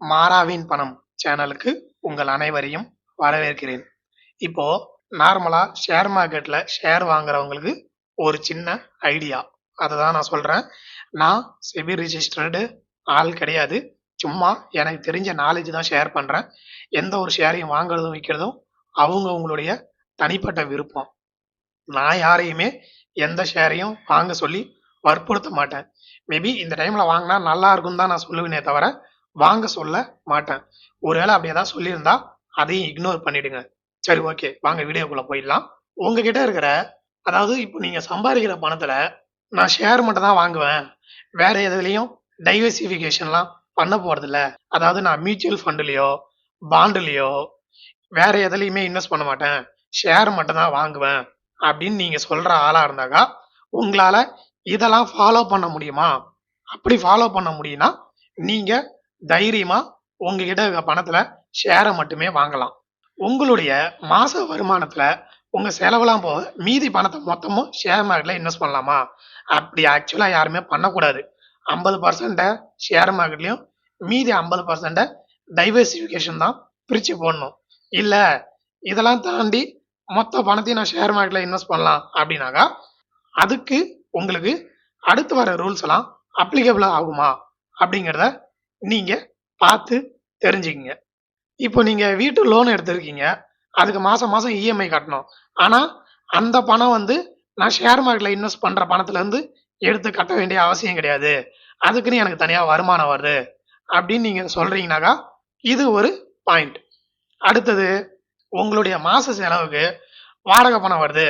மாறாவின் பணம் சேனலுக்கு உங்கள் அனைவரையும் வரவேற்கிறேன். இப்போ நார்மலா ஷேர் மார்க்கெட்ல ஷேர் வாங்குறவங்களுக்கு ஒரு சின்ன ஐடியா அதை தான் நான் சொல்றேன். நான் செபி ரிஜிஸ்டர்டு ஆள் கிடையாது. சும்மா எனக்கு தெரிஞ்ச நாலேஜ் தான் ஷேர் பண்றேன். எந்த ஒரு ஷேரையும் வாங்குறதும் விற்கிறதும் அவங்கவுங்களுடைய தனிப்பட்ட விருப்பம். நான் யாரையுமே எந்த ஷேரையும் வாங்க சொல்லி வற்புறுத்த மாட்டேன். மேபி இந்த டைம்ல வாங்கினா நல்லா இருக்கும் தான் நான் சொல்லுவேனே தவிர வாங்க சொல்ல மாட்டேன். ஒருவேளை அப்படி ஏதாவது சொல்லியிருந்தா அதையும் இக்னோர் பண்ணிடுங்க. சரி ஓகே வாங்க வீடியோக்குள்ள போயிடலாம். உங்ககிட்ட இருக்கிற அதாவது இப்போ நீங்க சம்பாதிக்கிற பணத்துல நான் ஷேர் மட்டும் தான் வாங்குவேன். வேற எதுலையும் டைவர்சிஃபிகேஷன்லாம் பண்ண போறதில்ல. அதாவது நான் மியூச்சுவல் ஃபண்டுலேயோ பாண்டுலேயோ வேற எதுலையுமே இன்வெஸ்ட் பண்ண மாட்டேன். ஷேர் மட்டும் தான் வாங்குவேன். அப்படின்னு நீங்க சொல்ற ஆளா இருந்தாக்கா உங்களால இதெல்லாம் ஃபாலோ பண்ண முடியுமா? அப்படி ஃபாலோ பண்ண முடியும்னா நீங்க தைரியமா உங்ககிட்ட இருக்க பணத்துல ஷேரை மட்டுமே வாங்கலாம். உங்களுடைய மாச வருமானத்துல உங்க செலவெல்லாம் போக மீதி பணத்தை மொத்தமும் ஷேர் மார்க்கெட்ல இன்வெஸ்ட் பண்ணலாமா? அப்படி ஆக்சுவலா யாருமே பண்ணக்கூடாது. ஐம்பது பர்சன்ட ஷேர் மார்க்கெட்லயும் மீதி ஐம்பது பர்சன்ட டைவர்சிஃபிகேஷன் தான் பிரிச்சு போடணும். இல்ல இதெல்லாம் தாண்டி மொத்த பணத்தையும் நான் ஷேர் மார்க்கெட்ல இன்வெஸ்ட் பண்ணலாம் அப்படின்னாக்கா அதுக்கு உங்களுக்கு அடுத்து வர ரூல்ஸ் எல்லாம் அப்ளிகபிளாக ஆகுமா? அப்படிங்கிறத நீங்கள் பார்த்து தெரிஞ்சுக்கிங்க. இப்போ நீங்கள் வீட்டு லோன் எடுத்திருக்கீங்க. அதுக்கு மாதம் மாதம் இஎம்ஐ கட்டணும். ஆனால் அந்த பணம் வந்து நான் ஷேர் மார்க்கெட்டில் இன்வெஸ்ட் பண்ணுற பணத்துலேருந்து எடுத்து கட்ட வேண்டிய அவசியம் கிடையாது. அதுக்குன்னு எனக்கு தனியாக வருமானம் வருது. அப்படின்னு நீங்கள் சொல்கிறீங்கனாக்கா இது ஒரு பாயிண்ட் அடுத்தது உங்களுடைய மாத செலவுக்கு வாடகை பணம் வருது.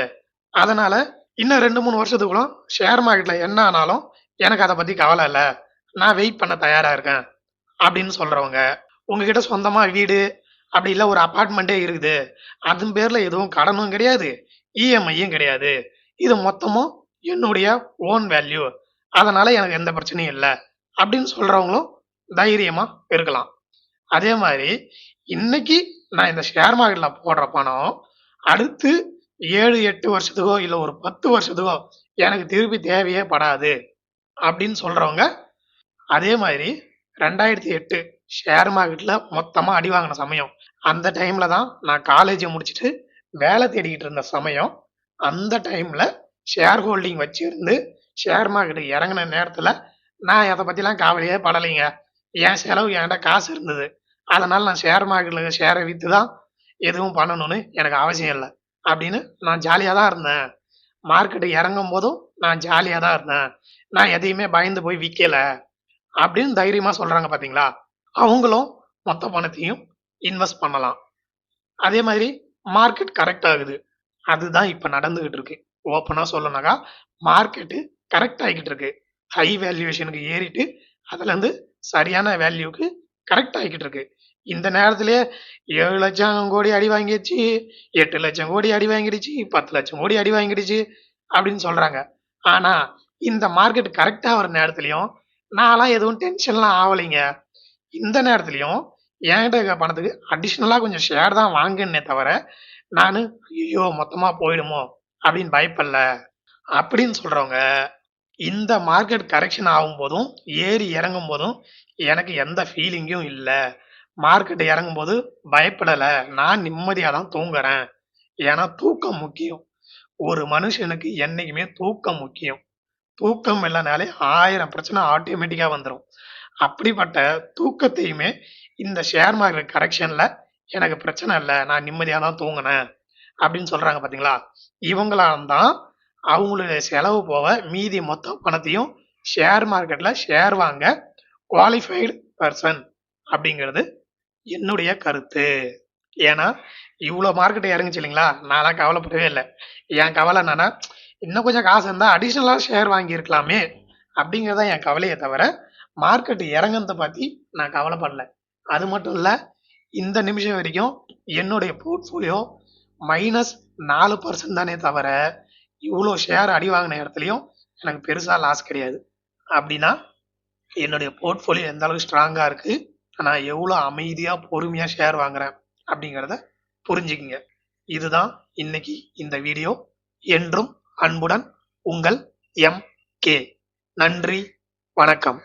அதனால் இன்னும் ரெண்டு மூணு வருஷத்துக்குள்ள ஷேர் மார்க்கெட்டில் என்ன ஆனாலும் எனக்கு அதை பற்றி கவலை இல்லை. நான் வெயிட் பண்ண தயாராக இருக்கேன். அப்படின்னு சொல்றவங்க உங்ககிட்ட சொந்தமா வீடு அப்படி இல்லை ஒரு அப்பார்ட்மெண்ட்டே இருக்குது. அதன் பேர்ல எதுவும் கடனும் கிடையாது இஎம்ஐயும் கிடையாது. இது மொத்தமும் என்னுடைய ஓன் வேல்யூ அதனால எனக்கு எந்த பிரச்சனையும் இல்லை. அப்படின்னு சொல்றவங்களும் தைரியமா இருக்கலாம். அதே மாதிரி இன்னைக்கு நான் இந்த ஷேர் மார்க்கெட்ல போடுற பணம் அடுத்து ஏழு எட்டு வருஷத்துக்கோ இல்லை ஒரு பத்து வருஷத்துக்கோ எனக்கு திருப்பி தேவையே படாது. அப்படின்னு சொல்றவங்க அதே மாதிரி ரெண்டாயிரத்தி எட்டு ஷேர் மார்க்கெட்டில் மொத்தமாக அடி வாங்கின சமயம். அந்த டைமில் தான் நான் காலேஜை முடிச்சுட்டு வேலை தேடிக்கிட்டு இருந்த சமயம். அந்த டைமில் ஷேர் ஹோல்டிங் வச்சுருந்து ஷேர் மார்க்கெட்டு இறங்கின நேரத்தில் நான் அதை பற்றிலாம் கவலையே படலைங்க. என் செலவு என்கிட்ட காசு இருந்தது. அதனால் நான் ஷேர் மார்க்கெட்டில் ஷேரை விற்று தான் எதுவும் பண்ணணும்னு எனக்கு அவசியம் இல்லை. அப்படின்னு நான் ஜாலியாக தான் இருந்தேன். மார்க்கெட்டு இறங்கும் போதும் நான் ஜாலியாக தான் இருந்தேன். நான் எதையுமே பயந்து போய் விற்கல அப்படின்னு தைரியமா சொல்றாங்க பாத்தீங்களா? அவங்களும் மொத்த பணத்தையும் இன்வெஸ்ட் பண்ணலாம். அதே மாதிரி மார்க்கெட் கரெக்ட் ஆகுது. அதுதான் இப்ப நடந்துகிட்டு இருக்கு. ஓப்பனா சொல்லணும்னாக்கா மார்க்கெட்டு கரெக்ட் ஆகிக்கிட்டு இருக்கு. ஹை வேல்யூவேஷனுக்கு ஏறிட்டு அதுல இருந்து சரியான வேல்யூக்கு கரெக்ட் ஆகிக்கிட்டு இருக்கு. இந்த நேரத்திலே ஏழு லட்சம் கோடி அடி வாங்கிடுச்சு எட்டு லட்சம் கோடி அடி வாங்கிடுச்சு பத்து லட்சம் கோடி அடி வாங்கிடுச்சு அப்படின்னு சொல்றாங்க. ஆனா இந்த மார்க்கெட் கரெக்டா வர நேரத்துலயும் நான்லாம் எதுவும் டென்ஷன்லாம் ஆகலைங்க இந்த நேரத்துலையும் என்கிட்ட இருக்க பணத்துக்கு அடிஷ்னலாக கொஞ்சம் ஷேர் தான் வாங்கினே தவிர நான் ஐயோ மொத்தமாக போயிடுமோ? அப்படின்னு பயப்படல. அப்படின்னு சொல்கிறவங்க இந்த மார்க்கெட் கரெக்ஷன் ஆகும் போதும் ஏறி இறங்கும் போதும் எனக்கு எந்த ஃபீலிங்கும் இல்லை. மார்க்கெட் இறங்கும் போது பயப்படலை. நான் நிம்மதியாக தான் தூங்குறேன். ஏன்னா தூக்கம் முக்கியம். ஒரு மனுஷனுக்கு என்றைக்குமே தூக்கம் முக்கியம். தூக்கம் இல்லைனாலே ஆயிரம் பிரச்சனை ஆட்டோமேட்டிக்காக வந்துடும் அப்படிப்பட்ட தூக்கத்தையுமே இந்த ஷேர் மார்க்கெட் கரெக்ஷனில் எனக்கு பிரச்சனை இல்லை நான் நிம்மதியாக தான் தூங்கினேன் அப்படின்னு சொல்கிறாங்க பார்த்தீங்களா இவங்களால தான் அவங்களுடைய செலவு போக மீதி மொத்த பணத்தையும் ஷேர் மார்க்கெட்டில் ஷேர் வாங்க குவாலிஃபைடு பர்சன் அப்படிங்கிறது என்னுடைய கருத்து. ஏன்னா இவ்வளோ மார்க்கெட் இறங்குச்சு இல்லைங்களா? நான்லாம் கவலைப்படவே இல்லை. என் கவலை என்னன்னா இன்னும் கொஞ்சம் காசு இருந்தால் அடிஷ்னலாக ஷேர் வாங்கியிருக்கலாமே அப்படிங்கிறத என் கவலையை தவிர மார்க்கெட் இறங்குறத பற்றி நான் கவலைப்படல அது மட்டும் இல்லை இந்த நிமிஷம் வரைக்கும் என்னுடைய போர்ட்ஃபோலியோ மைனஸ் நாலு பர்சன்ட் தானே தவிர இவ்வளோ ஷேர் அடி வாங்கின இடத்துலையும் எனக்கு பெருசாக லாஸ் கிடையாது. அப்படின்னா என்னுடைய போர்ட்ஃபோலியோ எந்த அளவுக்கு ஸ்ட்ராங்காக இருக்குது நான் எவ்வளோ அமைதியாக பொறுமையாக ஷேர் வாங்குறேன் அப்படிங்கிறத புரிஞ்சுக்குங்க. இதுதான் இன்னைக்கு இந்த வீடியோ என்றும் அன்புடன் உங்கள் எம் கே. நன்றி வணக்கம்.